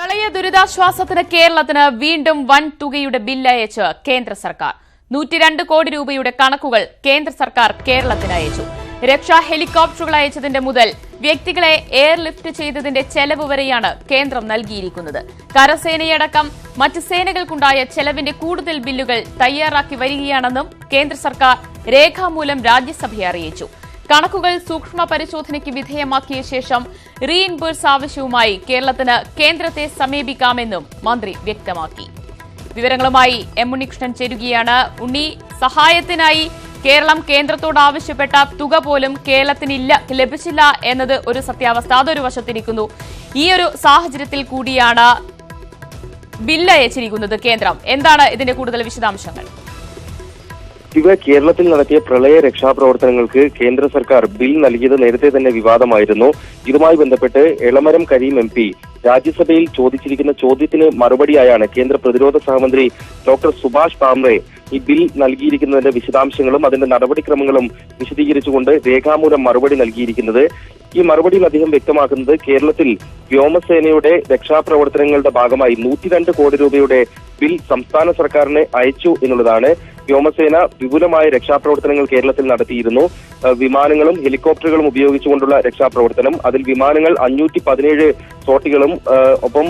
പ്രളയ ദുരിതാശ്വാസത്തിന് കേരളത്തിന് വീണ്ടും വൻ തുകയുടെ ബില്ല് അയച്ച് കേന്ദ്ര സർക്കാർ. നൂറ്റിരണ്ട് കോടി രൂപയുടെ കണക്കുകൾ കേന്ദ്ര സർക്കാർ കേരളത്തിന് അയച്ചു. രക്ഷാ ഹെലികോപ്റ്ററുകൾ അയച്ചതിന്റെ മുതൽ വ്യക്തികളെ എയർലിഫ്റ്റ് ചെയ്തതിന്റെ ചെലവ് വരെയാണ് കേന്ദ്രം നൽകിയിരിക്കുന്നത്. കരസേനയടക്കം മറ്റ് സേനകൾക്കുണ്ടായ ചെലവിന്റെ കൂടുതൽ ബില്ലുകൾ തയ്യാറാക്കി വരികയാണെന്നും കേന്ദ്ര സർക്കാർ രേഖാമൂലം രാജ്യസഭയെ അറിയിച്ചു. കണക്കുകൾ സൂക്ഷ്മ പരിശോധനയ്ക്ക് വിധേയമാക്കിയ ശേഷം റീഇൻബേഴ്സ് ആവശ്യവുമായി കേരളത്തിന് കേന്ദ്രത്തെ സമീപിക്കാമെന്നും മന്ത്രി വ്യക്തമാക്കി. വിവരങ്ങളുമായി എം ഉണ്ണികൃഷ്ണൻ ചേരുകയാണ്. ഉണ്ണി സഹായത്തിനായി കേരളം കേന്ദ്രത്തോട് ആവശ്യപ്പെട്ട തുക പോലും കേരളത്തിനില്ല ലഭിച്ചില്ല എന്നത് ഒരു സത്യാവസ്ഥ അതൊരു വശത്തിരിക്കുന്നു ഈ ഒരു സാഹചര്യത്തിൽ കൂടിയാണ് ബില്ല് അയച്ചിരിക്കുന്നത് കേന്ദ്രം. എന്താണ് ഇതിന്റെ കൂടുതൽ വിശദാംശങ്ങൾ? ഇവ കേരളത്തിൽ നടത്തിയ പ്രളയ രക്ഷാപ്രവർത്തനങ്ങൾക്ക് കേന്ദ്ര സർക്കാർ ബിൽ നൽകിയത് നേരത്തെ തന്നെ വിവാദമായിരുന്നു. ഇതുമായി ബന്ധപ്പെട്ട് എളമരം കരീം എം പി രാജ്യസഭയിൽ ചോദിച്ചിരിക്കുന്ന ചോദ്യത്തിന് മറുപടിയായാണ് കേന്ദ്ര പ്രതിരോധ സഹമന്ത്രി ഡോക്ടർ സുഭാഷ് പാംറെ ഈ ബിൽ നൽകിയിരിക്കുന്നതിന്റെ വിശദാംശങ്ങളും അതിന്റെ നടപടിക്രമങ്ങളും വിശദീകരിച്ചുകൊണ്ട് രേഖാമൂലം മറുപടി നൽകിയിരിക്കുന്നത്. ഈ മറുപടിയിൽ അദ്ദേഹം വ്യക്തമാക്കുന്നത് കേരളത്തിൽ വ്യോമസേനയുടെ രക്ഷാപ്രവർത്തനങ്ങളുടെ ഭാഗമായി നൂറ്റിരണ്ട് കോടി രൂപയുടെ ബിൽ സംസ്ഥാന സർക്കാരിന് അയച്ചു എന്നുള്ളതാണ്. വ്യോമസേന വിപുലമായ രക്ഷാപ്രവർത്തനങ്ങൾ കേരളത്തിൽ നടത്തിയിരുന്നു. വിമാനങ്ങളും ഹെലികോപ്റ്ററുകളും ഉപയോഗിച്ചുകൊണ്ടുള്ള രക്ഷാപ്രവർത്തനം. അതിൽ വിമാനങ്ങൾ അഞ്ഞൂറ്റി പതിനേഴ് സോട്ടികളും ഒപ്പം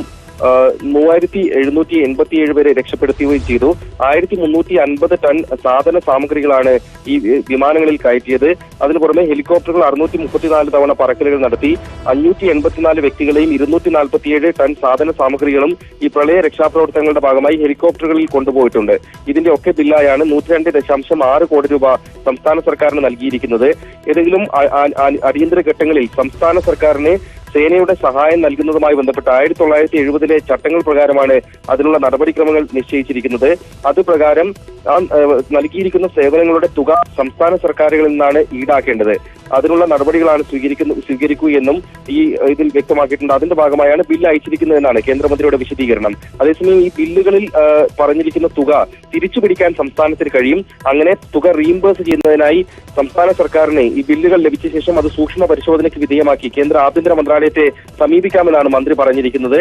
മൂവായിരത്തി എഴുന്നൂറ്റി എൺപത്തിയേഴ് പേരെ രക്ഷപ്പെടുത്തുകയും ചെയ്തു. ആയിരത്തി മുന്നൂറ്റി അൻപത് ടൺ സാധന സാമഗ്രികളാണ് ഈ വിമാനങ്ങളിൽ കയറ്റിയത്. അതിനു പുറമെ ഹെലികോപ്റ്ററുകൾ അറുന്നൂറ്റി മുപ്പത്തിനാല് തവണ പറക്കലുകൾ നടത്തി. അഞ്ഞൂറ്റി എൺപത്തിനാല് വ്യക്തികളെയും ഇരുന്നൂറ്റി നാൽപ്പത്തിയേഴ് ടൺ സാധന സാമഗ്രികളും ഈ പ്രളയ രക്ഷാപ്രവർത്തനങ്ങളുടെ ഭാഗമായി ഹെലികോപ്റ്ററുകളിൽ കൊണ്ടുപോയിട്ടുണ്ട്. ഇതിന്റെ ഒക്കെ ബില്ലായാണ് നൂറ്റിരണ്ട് ദശാംശം ആറ് കോടി രൂപ സംസ്ഥാന സർക്കാരിന് നൽകിയിരിക്കുന്നത്. ഏതെങ്കിലും അടിയന്തര ഘട്ടങ്ങളിൽ സംസ്ഥാന സർക്കാരിന് സേനയുടെ സഹായം നൽകുന്നതുമായി ബന്ധപ്പെട്ട് ആയിരത്തി തൊള്ളായിരത്തി എഴുപതിലെ ചട്ടങ്ങൾ പ്രകാരമാണ് അതിനുള്ള നടപടിക്രമങ്ങൾ നിശ്ചയിച്ചിരിക്കുന്നത്. അത് പ്രകാരം നൽകിയിരിക്കുന്ന സേവനങ്ങളുടെ തുക സംസ്ഥാന സർക്കാരുകളിൽ നിന്നാണ് ഈടാക്കേണ്ടത്. അതിനുള്ള നടപടികളാണ് സ്വീകരിക്കുന്ന സ്വീകരിക്കുകയെന്നും ഈ ഇതിൽ വ്യക്തമാക്കിയിട്ടുണ്ട്. അതിന്റെ ഭാഗമായാണ് ബില്ല് അയച്ചിരിക്കുന്നതെന്നാണ് കേന്ദ്രമന്ത്രിയുടെ വിശദീകരണം. അതേസമയം ഈ ബില്ലുകളിൽ പറഞ്ഞിരിക്കുന്ന തുക തിരിച്ചു പിടിക്കാൻ സംസ്ഥാനത്തിന് കഴിയും. അങ്ങനെ തുക റീഇംബേഴ്സ് ചെയ്യുന്നതിനായി സംസ്ഥാന സർക്കാരിനെ ഈ ബില്ലുകൾ ലഭിച്ച ശേഷം അത് സൂക്ഷ്മ പരിശോധനയ്ക്ക് വിധേയമാക്കി കേന്ദ്ര ആഭ്യന്തര മന്ത്രാലയത്തെ സമീപിക്കാമെന്നാണ് മന്ത്രി പറഞ്ഞിരിക്കുന്നത്.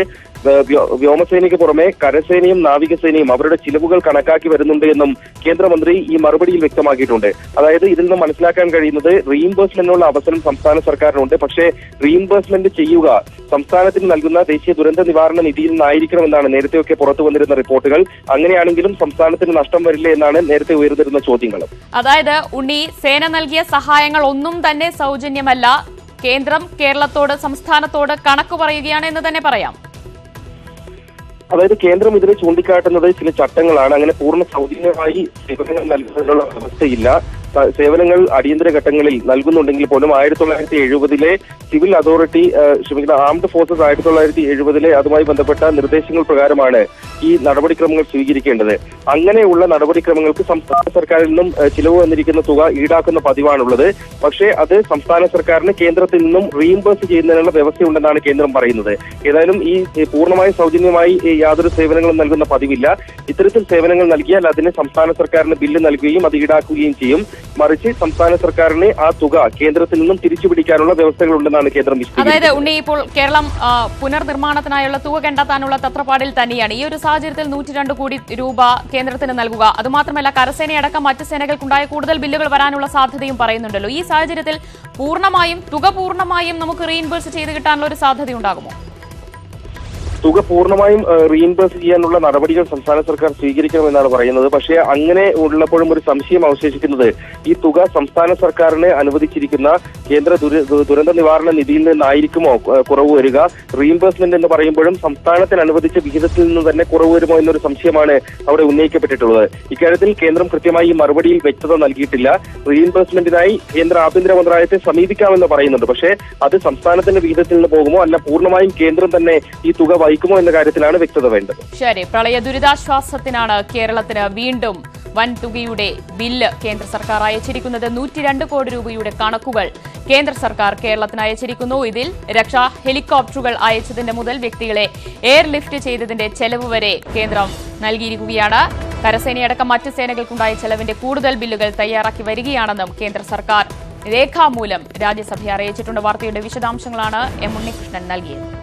വ്യോമസേനയ്ക്ക് പുറമെ കരസേനയും നാവികസേനയും അവരുടെ ചിലവുകൾ കണക്കാക്കി വരുന്നുണ്ട് എന്നും കേന്ദ്രമന്ത്രി ഈ മറുപടിയിൽ വ്യക്തമാക്കിയിട്ടുണ്ട്. അതായത് ഇതിൽ നിന്ന് മനസ്സിലാക്കാൻ കഴിയുന്നത് റീഇംബേഴ്സ്മെന്റിനുള്ള അവസരം സംസ്ഥാന സർക്കാരിനുണ്ട്. പക്ഷേ റീഇംബേഴ്സ്മെന്റ് ചെയ്യുക സംസ്ഥാനത്തിന് നൽകുന്ന ദേശീയ ദുരന്ത നിവാരണ നിധിയിൽ നിന്നായിരിക്കണമെന്നാണ് നേരത്തെയൊക്കെ പുറത്തു വന്നിരുന്ന റിപ്പോർട്ടുകൾ. അങ്ങനെയാണെങ്കിലും സംസ്ഥാനത്തിന് നഷ്ടം വരില്ല എന്നാണ് നേരത്തെ ഉയർന്നിരുന്ന ചോദ്യങ്ങൾ അതായത് ഉണ്ണി സേന നൽകിയ സഹായങ്ങൾ ഒന്നും തന്നെ സൗജന്യമല്ല. കേന്ദ്രം കേരളത്തോട് സംസ്ഥാനത്തോട് കണക്ക് പറയുകയാണ് എന്ന് തന്നെ പറയാം. അതായത് കേന്ദ്രം ഇതിനെ ചൂണ്ടിക്കാട്ടുന്നത് ചില ചട്ടങ്ങളാണ്. അങ്ങനെ പൂർണ സൗജന്യമായി സേവനങ്ങൾ നൽകുന്നതിനുള്ള വ്യവസ്ഥയില്ല. സേവനങ്ങൾ അടിയന്തര ഘട്ടങ്ങളിൽ നൽകുന്നുണ്ടെങ്കിൽ പോലും ആയിരത്തി തൊള്ളായിരത്തി എഴുപതിലെ സിവിൽ അതോറിറ്റി ക്ഷമിക്കുന്ന ആംഡ് ഫോഴ്സസ് ആയിരത്തി തൊള്ളായിരത്തി എഴുപതിലെ അതുമായി ബന്ധപ്പെട്ട നിർദ്ദേശങ്ങൾ പ്രകാരമാണ് ഈ നടപടിക്രമങ്ങൾ സ്വീകരിക്കേണ്ടത്. അങ്ങനെയുള്ള നടപടിക്രമങ്ങൾക്ക് സംസ്ഥാന സർക്കാരിൽ നിന്നും ചിലവ് വന്നിരിക്കുന്ന തുക ഈടാക്കുന്ന പതിവാണുള്ളത്. പക്ഷേ അത് സംസ്ഥാന സർക്കാരിന് കേന്ദ്രത്തിൽ നിന്നും റീഇംബേഴ്സ് ചെയ്യുന്നതിനുള്ള വ്യവസ്ഥയുണ്ടെന്നാണ് കേന്ദ്രം പറയുന്നത്. ഏതായാലും ഈ പൂർണമായി സൗജന്യമായി യാതൊരു സേവനങ്ങളും നൽകുന്ന പതിവില്ല. ഇത്തരത്തിൽ സേവനങ്ങൾ നൽകിയാൽ അതിന് സംസ്ഥാന സർക്കാരിന് ബില്ല് നൽകുകയും അത് ഈടാക്കുകയും ചെയ്യും. മറിച്ച് സംസ്ഥാന സർക്കാരിന് ആ തുക കേന്ദ്രത്തിൽ നിന്നും തിരിച്ചുപിടിക്കാനുള്ള വ്യവസ്ഥകളുണ്ടെന്നാണ് കേന്ദ്രം അതായത് ഉണ്ണി ഇപ്പോൾ കേരളം പുനർനിർമ്മാണത്തിനായുള്ള തുക കണ്ടെത്താനുള്ള തത്രപ്പാടിൽ തന്നെയാണ്. ഈ ഒരു സാഹചര്യത്തിൽ നൂറ്റിരണ്ട് കോടി രൂപ കേന്ദ്രത്തിന് നൽകുക. അതുമാത്രമല്ല കരസേനയടക്കം മറ്റ് സേനകൾക്കുണ്ടായ കൂടുതൽ ബില്ലുകൾ വരാനുള്ള സാധ്യതയും പറയുന്നുണ്ടല്ലോ. ഈ സാഹചര്യത്തിൽ പൂർണമായും തുക പൂർണമായും നമുക്ക് റീഇൻബേഴ്സ് ചെയ്ത് കിട്ടാനുള്ള ഒരു സാധ്യത സാധ്യതയുണ്ടാകുമോ? തുക പൂർണമായും റീഇംബേഴ്സ് ചെയ്യാനുള്ള നടപടികൾ സംസ്ഥാന സർക്കാർ സ്വീകരിക്കണമെന്നാണ് പറയുന്നത്. പക്ഷേ അങ്ങനെ ഉള്ളപ്പോഴും ഒരു സംശയം അവശേഷിക്കുന്നത് ഈ തുക സംസ്ഥാന സർക്കാരിന് അനുവദിച്ചിരിക്കുന്ന കേന്ദ്ര ദുരന്ത നിവാരണ നിധിയിൽ നിന്നായിരിക്കുമോ കുറവ് വരിക? റീഇംബേഴ്സ്മെന്റ് എന്ന് പറയുമ്പോഴും സംസ്ഥാനത്തിന് അനുവദിച്ച വിഹിതത്തിൽ നിന്ന് തന്നെ കുറവ് വരുമോ എന്നൊരു സംശയമാണ് അവിടെ ഉന്നയിക്കപ്പെട്ടിട്ടുള്ളത്. ഇക്കാര്യത്തിൽ കേന്ദ്രം കൃത്യമായി മറുപടിയിൽ വ്യക്തത നൽകിയിട്ടില്ല. റീഇംബേഴ്സ്മെന്റിനായി കേന്ദ്ര ആഭ്യന്തര മന്ത്രാലയത്തെ സമീപിക്കാമെന്ന് പറയുന്നുണ്ട്. പക്ഷേ അത് സംസ്ഥാനത്തിന്റെ വിഹിതത്തിൽ നിന്ന് പോകുമോ? അല്ല പൂർണമായും കേന്ദ്രം തന്നെ ഈ തുക വഹിക്കുമോ എന്ന കാര്യത്തിലാണ് വ്യക്തത വേണ്ടത്. ശരി പ്രളയ ദുരിതാശ്വാസത്തിനാണ് കേരളത്തിന് വീണ്ടും വൻ തുകയുടെ ബില്ല് കേന്ദ്ര സർക്കാർ അയച്ചിരിക്കുന്നത് നൂറ്റിരണ്ട് കോടി രൂപയുടെ കണക്കുകൾ കേന്ദ്ര സർക്കാർ കേരളത്തിന് അയച്ചിരിക്കുന്നു. ഇതിൽ രക്ഷാ ഹെലികോപ്റ്ററുകൾ അയച്ചതിന്റെ മുതൽ വ്യക്തികളെ എയർലിഫ്റ്റ് ചെയ്തതിന്റെ ചെലവ് വരെ കേന്ദ്രം നൽകിയിരിക്കുകയാണ്. കരസേനയടക്കം മറ്റ് സേനകൾക്കുണ്ടായ ചെലവിന്റെ കൂടുതൽ ബില്ലുകൾ തയ്യാറാക്കി വരികയാണെന്നും കേന്ദ്ര സർക്കാർ രേഖാമൂലം രാജ്യസഭയെ അറിയിച്ചിട്ടുണ്ട്. വാർത്തയുടെ വിശദാംശങ്ങളാണ് എം ഉണ്ണികൃഷ്ണൻ നൽകിയത്.